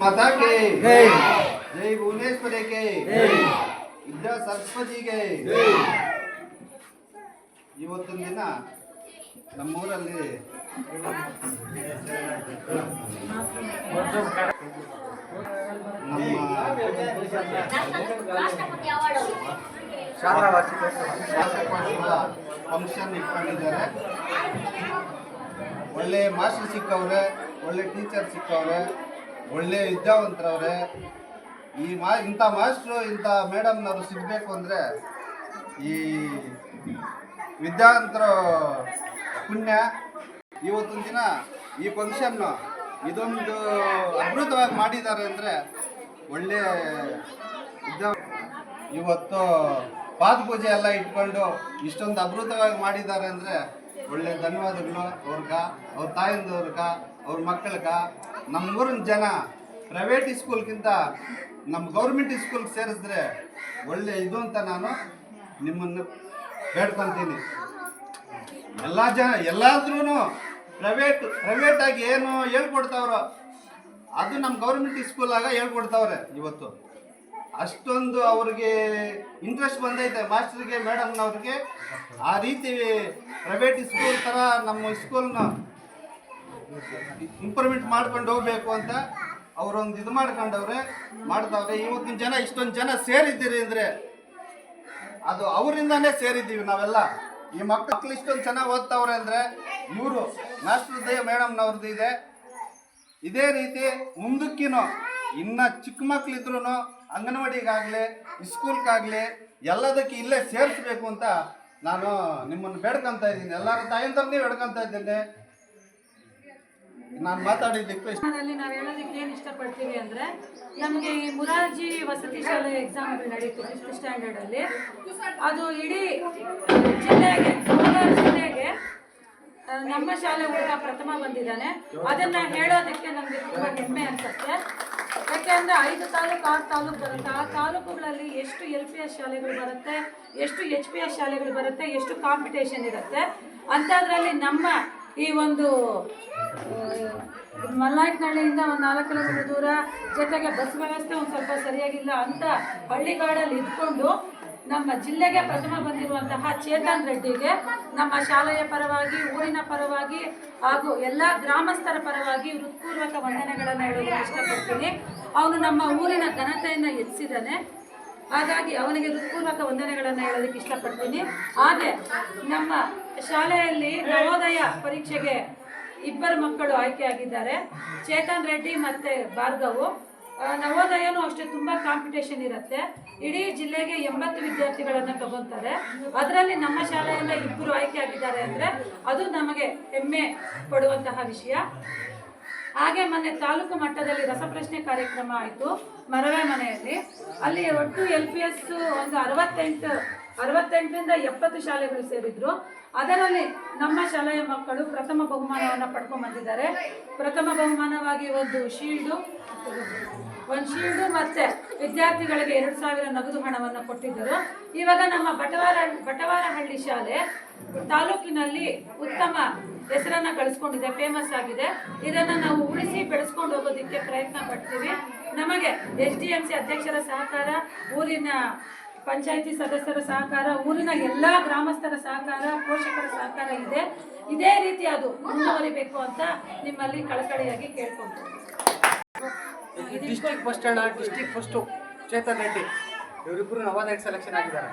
माता के जय जय भुवनेश्वरी के जय ವಿದ್ಯಾ ಸರಸ್ವತಿಗೆ ಇವತ್ತಿನ ದಿನ ನಮ್ಮೂರಲ್ಲಿ ನಮ್ಮ ಶಾಲಾ ವಾರ್ಷಿಕೋತ್ಸವ ಶಾಸಕರ ಫಂಕ್ಷನ್ ಇಟ್ಕೊಂಡಿದ್ದಾರೆ ಒಳ್ಳೆ ಮಾಸ್ಟರ್ ಸಿಕ್ಕವ್ರೆ ಒಳ್ಳೆ ಟೀಚರ್ ಸಿಕ್ಕವ್ರೆ ಒಳ್ಳೆ ವಿದ್ಯಾವಂತರವ್ರೆ ಈ ಮಾ, ಇಂಥ ಮಾಸ್ಟ್ರು ಇಂಥ ಮೇಡಮ್ನವರು ಸಿಗಬೇಕು ಅಂದರೆ ಈ ವಿದ್ಯಾವಂತರ ಪುಣ್ಯ. ಇವತ್ತಿನ ದಿನ ಈ ಫಂಕ್ಷನ್ನು ಇದೊಂದು ಅದ್ಭುತವಾಗಿ ಮಾಡಿದ್ದಾರೆ ಅಂದರೆ ಒಳ್ಳೆ ವಿದ್ಯಾ ಇವತ್ತು ಪಾದಪೂಜೆ ಎಲ್ಲ ಇಟ್ಕೊಂಡು ಇಷ್ಟೊಂದು ಅದ್ಭುತವಾಗಿ ಮಾಡಿದ್ದಾರೆ ಅಂದರೆ ಒಳ್ಳೆ ಧನ್ಯವಾದಗಳು. ಅವ್ರಿಗ, ಅವ್ರ ತಾಯಿಂದವ್ರಿಗ ಅವ್ರ ಮಕ್ಕಳಿಗ. ನಮ್ಮೂರಿನ ಜನ ಪ್ರೈವೇಟ್ ಸ್ಕೂಲ್ಗಿಂತ ನಮ್ಮ ಗೌರ್ಮೆಂಟ್ ಸ್ಕೂಲ್ಗೆ ಸೇರಿಸಿದ್ರೆ ಒಳ್ಳೆ ಇದು ಅಂತ ನಾನು ನಿಮ್ಮನ್ನು ಬೇಡ್ಕೊತೀನಿ. ಎಲ್ಲ ಜನ ಎಲ್ಲಾದ್ರೂ ಪ್ರೈವೇಟ್ ಪ್ರೈವೇಟಾಗಿ ಏನು ಹೇಳ್ಕೊಡ್ತಾವ್ರೋ ಅದು ನಮ್ಮ ಗೌರ್ಮೆಂಟ್ ಸ್ಕೂಲಾಗ ಹೇಳ್ಕೊಡ್ತಾವ್ರೆ ಇವತ್ತು. ಅಷ್ಟೊಂದು ಅವ್ರಿಗೆ ಇಂಟ್ರೆಸ್ಟ್ ಬಂದೈತೆ ಮಾಸ್ಟರ್ಗೆ ಮೇಡಮ್ನವ್ರಿಗೆ ಆ ರೀತಿ ಪ್ರೈವೇಟ್ ಸ್ಕೂಲ್ ಥರ ನಮ್ಮ ಸ್ಕೂಲ್ನ ಇಂಪ್ರೂವ್ಮೆಂಟ್ ಮಾಡ್ಕೊಂಡು ಹೋಗ್ಬೇಕು ಅಂತ ಅವರೊಂದು ಇದು ಮಾಡ್ಕೊಂಡವ್ರೆ, ಮಾಡ್ತಾವ್ರೆ. ಇವತ್ತಿನ ಜನ ಇಷ್ಟೊಂದು ಜನ ಸೇರಿದ್ದೀರಿ ಅಂದರೆ ಅದು ಅವರಿಂದಾನೇ ಸೇರಿದ್ದೀವಿ ನಾವೆಲ್ಲ. ಈ ಮಕ್ಕಳು ಇಷ್ಟೊಂದು ಚೆನ್ನಾಗಿ ಓದ್ತಾವ್ರೆ ಅಂದರೆ ಇವರು ಮಾಸ್ಟರ್ದೇ ಮೇಡಮ್ನವ್ರದ್ದು ಇದೆ. ಇದೇ ರೀತಿ ಮುಂದಕ್ಕಿನೂ ಇನ್ನು ಚಿಕ್ಕ ಮಕ್ಕಳಿದ್ರು ಅಂಗನವಾಡಿಗಾಗಲಿ ಸ್ಕೂಲ್ಗಾಗಲಿ ಎಲ್ಲದಕ್ಕೆ ಇಲ್ಲೇ ಸೇರಿಸ್ಬೇಕು ಅಂತ ನಾನು ನಿಮ್ಮನ್ನು ಬೇಡ್ಕೊತಾ ಇದ್ದೀನಿ. ಎಲ್ಲರ ತಾಯಿಂದರನ್ನೇ ಬೇಡ್ಕೊತಾ ಇದ್ದೀನಿ. ನಾನು ಲ್ಲಿ ನಾವು ಹೇಳೋದಕ್ಕೆ ಏನು ಇಷ್ಟಪಡ್ತೀವಿ ಅಂದರೆ ನಮಗೆ ಈ ಮುರಾರ್ಜಿ ವಸತಿ ಶಾಲೆ ಎಕ್ಸಾಮ್ ನಡೀತು ಫಿಫ್ತ್ ಸ್ಟ್ಯಾಂಡರ್ಡಲ್ಲಿ ಅದು ಇಡೀ ಜಿಲ್ಲೆಗೆ, ಕೋಲಾರ ಜಿಲ್ಲೆಗೆ ನಮ್ಮ ಶಾಲೆ ಹುಡುಗ ಪ್ರಥಮ ಬಂದಿದ್ದಾನೆ. ಅದನ್ನ ಹೇಳೋದಕ್ಕೆ ನಮಗೆ ತುಂಬ ಹೆಮ್ಮೆ ಅನ್ಸುತ್ತೆ. ಯಾಕೆಂದ್ರೆ ಐದು ತಾಲೂಕು, ಆರು ತಾಲೂಕು ಬರುತ್ತೆ. ಆ ತಾಲೂಕುಗಳಲ್ಲಿ ಎಷ್ಟು ಎಲ್ ಪಿ ಎಸ್ ಶಾಲೆಗಳು ಬರುತ್ತೆ, ಎಷ್ಟು ಎಚ್ ಪಿ ಎಸ್ ಶಾಲೆಗಳು ಬರುತ್ತೆ, ಎಷ್ಟು ಕಾಂಪಿಟೇಷನ್ ಇರುತ್ತೆ. ಅಂಥದ್ರಲ್ಲಿ ನಮ್ಮ ಈ ಒಂದು ಮಲ್ಲಾಯ್ಕನಹಳ್ಳಿಯಿಂದ ಒಂದು ನಾಲ್ಕು ಕಿಲೋಮೀಟರ್ ದೂರ, ಜೊತೆಗೆ ಬಸ್ ವ್ಯವಸ್ಥೆ ಒಂದು ಸ್ವಲ್ಪ ಸರಿಯಾಗಿಲ್ಲ ಅಂತ ಹಳ್ಳಿಗಾಡಲ್ಲಿ ಇದ್ಕೊಂಡು ನಮ್ಮ ಜಿಲ್ಲೆಗೆ ಪ್ರಥಮ ಬಂದಿರುವಂತಹ ಚೇತನ್ ರೆಡ್ಡಿಗೆ, ನಮ್ಮ ಶಾಲೆಯ ಪರವಾಗಿ, ಊರಿನ ಪರವಾಗಿ ಹಾಗೂ ಎಲ್ಲ ಗ್ರಾಮಸ್ಥರ ಪರವಾಗಿ ಹೃತ್ಪೂರ್ವಕ ವಂದನೆಗಳನ್ನು ಹೇಳೋದಕ್ಕೆ ಇಷ್ಟಪಡ್ತೀನಿ. ಅವನು ನಮ್ಮ ಊರಿನ ಘನತೆಯನ್ನು ಹೆಚ್ಚಿದ್ದಾನೆ ಹಾಗಾಗಿ ಅವನಿಗೆ ಹೃತ್ಪೂರ್ವಕ ವಂದನೆಗಳನ್ನು ಹೇಳೋದಕ್ಕೆ ಇಷ್ಟಪಡ್ತೀನಿ. ಆದರೆ ನಮ್ಮ ಶಾಲೆಯಲ್ಲಿ ನವೋದಯ ಪರೀಕ್ಷೆಗೆ ಇಬ್ಬರು ಮಕ್ಕಳು ಆಯ್ಕೆಯಾಗಿದ್ದಾರೆ. ಚೇತನ್ ರೆಡ್ಡಿ ಮತ್ತು ಭಾರ್ಗವು. ನವೋದಯನೂ ಅಷ್ಟೇ ತುಂಬ ಕಾಂಪಿಟೇಷನ್ ಇರುತ್ತೆ. ಇಡೀ ಜಿಲ್ಲೆಗೆ ಎಂಬತ್ತು ವಿದ್ಯಾರ್ಥಿಗಳನ್ನು ತಗೊತಾರೆ. ಅದರಲ್ಲಿ ನಮ್ಮ ಶಾಲೆಯಿಂದ ಇಬ್ಬರು ಆಯ್ಕೆ ಆಗಿದ್ದಾರೆ ಅಂದರೆ ಅದು ನಮಗೆ ಹೆಮ್ಮೆ ಪಡುವಂತಹ ವಿಷಯ. ಹಾಗೆ ಮೊನ್ನೆ ತಾಲೂಕು ಮಟ್ಟದಲ್ಲಿ ರಸಪ್ರಶ್ನೆ ಕಾರ್ಯಕ್ರಮ ಆಯಿತು. ಮರವೇ. ಅಲ್ಲಿ ಒಟ್ಟು ಎಲ್ ಪಿ ಎಸ್ ಒಂದು ಅರವತ್ತೆಂಟು, ಅರವತ್ತೆಂಟರಿಂದ ಎಪ್ಪತ್ತು ಶಾಲೆಗಳು ಸೇರಿದ್ರು. ಅದರಲ್ಲಿ ನಮ್ಮ ಶಾಲೆಯ ಮಕ್ಕಳು ಪ್ರಥಮ ಬಹುಮಾನವನ್ನು ಪಡ್ಕೊಂಡ್ ಬಂದಿದ್ದಾರೆ. ಪ್ರಥಮ ಬಹುಮಾನವಾಗಿ ಒಂದು ಶೀಲ್ಡು ಒಂದು ಶೀಲ್ಡು ಮತ್ತೆ ವಿದ್ಯಾರ್ಥಿಗಳಿಗೆ ಎರಡು ಸಾವಿರ ನಗದು ಹಣವನ್ನು ಕೊಟ್ಟಿದ್ದರು. ಇವಾಗ ನಮ್ಮ ಬಟವಾರ, ಬಟವಾರಹಳ್ಳಿ ಶಾಲೆ ತಾಲೂಕಿನಲ್ಲಿ ಉತ್ತಮ ಹೆಸರನ್ನ ಗಳಿಸ್ಕೊಂಡಿದೆ ಫೇಮಸ್ ಆಗಿದೆ. ಇದನ್ನ ನಾವು ಉಳಿಸಿ ಬೆಳೆಸ್ಕೊಂಡು ಹೋಗೋದಕ್ಕೆ ಪ್ರಯತ್ನ ಪಡ್ತೀವಿ. ನಮಗೆ ಎಸ್ ಡಿ ಎಂ ಸಿ ಅಧ್ಯಕ್ಷರ ಸಹಕಾರ, ಊರಿನ ಪಂಚಾಯಿತಿ ಸದಸ್ಯರ ಸಹಕಾರ, ಊರಿನ ಎಲ್ಲ ಗ್ರಾಮಸ್ಥರ ಸಹಕಾರ, ಪೋಷಕರ ಸಹಕಾರ ಇದೆ. ಇದೇ ರೀತಿ ಅದು ಮುಂದುವರಿಬೇಕು ಅಂತ ನಿಮ್ಮಲ್ಲಿ ಕಳಕಳಿಯಾಗಿ ಕೇಳ್ಕೊಂತೀನಿ ಡಿಸ್ಟಿಕ್ ಫಸ್ಟ್ ಅಣ್ಣ ಡಿಸ್ಟಿಕ್ ಫಸ್ಟು ಚೇತನ್ ರೆಡ್ಡಿ ಇವರಿಬ್ಬರು ನವೋದಯ ಸೆಲೆಕ್ಷನ್ ಆಗಿದ್ದಾರೆ